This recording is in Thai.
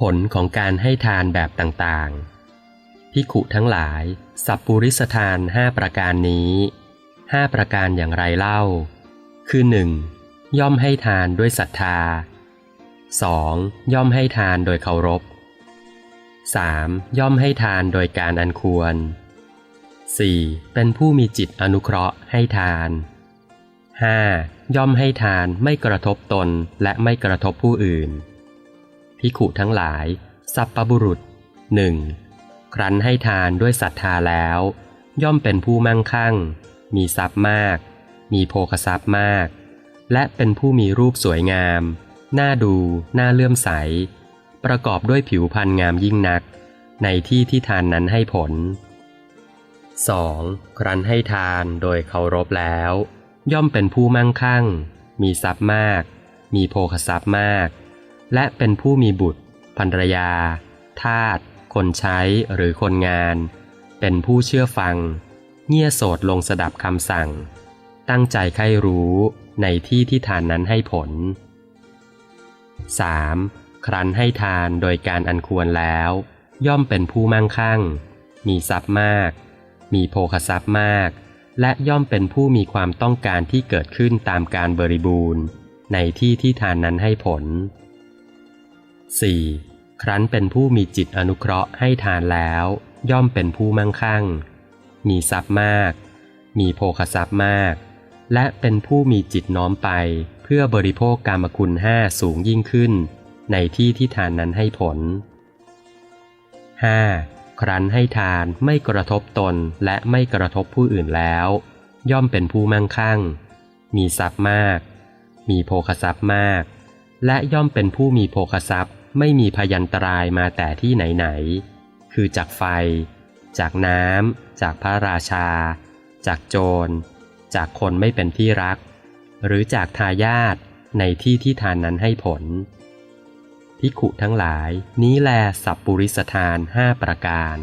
ผลของการให้ทานแบบต่างๆพิขุทั้งหลาย สัพปุริสทานห้าประการนี้ห้าประการอย่างไรเล่า คือหนึ่งย่อมให้ทานด้วยศรัทธา 2. ย่อมให้ทานโดยเคารพ 3. ย่อมให้ทานโดยการอันควร 4. เป็นผู้มีจิตอนุเคราะห์ให้ทาน 5. ย่อมให้ทานไม่กระทบตนและไม่กระทบผู้อื่น พิขุทั้งหลาย สัพปบุรุษหนึ่งครั้นให้ทานด้วยศรัทธาแล้ว ย่อมเป็นผู้มั่งคั่ง มีทรัพย์มาก มีโภคทรัพย์มาก และเป็นผู้มีรูปสวยงาม น่าดู น่าเลื่อมใส ประกอบด้วยผิวพรรณงามยิ่งนัก ในที่ที่ทานนั้นให้ผล 2. ครั้นให้ทานโดยเคารพแล้ว ย่อมเป็นผู้มั่งคั่ง มีทรัพย์มาก มีโภคทรัพย์มาก และเป็นผู้มีบุตรภรรยา ทาส คนใช้หรือคนงาน เป็นผู้เชื่อฟัง เงี่ยโสดลงสดับคำสั่ง ตั้งใจใคร่รู้ในที่ที่ทานนั้นให้ผล 3. ครั้นให้ทานโดยการอันควรแล้ว ย่อมเป็นผู้มั่งคั่ง มีทรัพย์มาก มีโภคทรัพย์มาก และย่อมเป็นผู้มีความต้องการที่เกิดขึ้นตามการบริบูรณ์ ในที่ที่ทานนั้นให้ผล 4. ครั้นเป็นผู้มีจิตอนุเคราะห์ให้ทานแล้ว ย่อมเป็นผู้มั่งคั่ง มีทรัพย์มาก มีโภคทรัพย์มาก และเป็นผู้มีจิตน้อมไป เพื่อบริโภคกามคุณห้าสูงยิ่งขึ้น ในที่ที่ทานนั้นให้ผล 5. ครั้นให้ทานไม่กระทบตนและไม่กระทบผู้อื่นแล้ว ย่อมเป็นผู้มั่งคั่ง มีทรัพย์มาก มีโภคทรัพย์มาก และย่อมเป็นผู้มีโภคทรัพย์ ไม่มีพยันตรายมาแต่ที่ไหนๆ คือจากไฟ จากน้ำ จากพระราชา จากโจร จากคนไม่เป็นที่รัก หรือจากทายาทในที่ที่ทานนั้นให้ผลพิขุทั้งหลายนี้แลสัปปุริสทานห้าประการ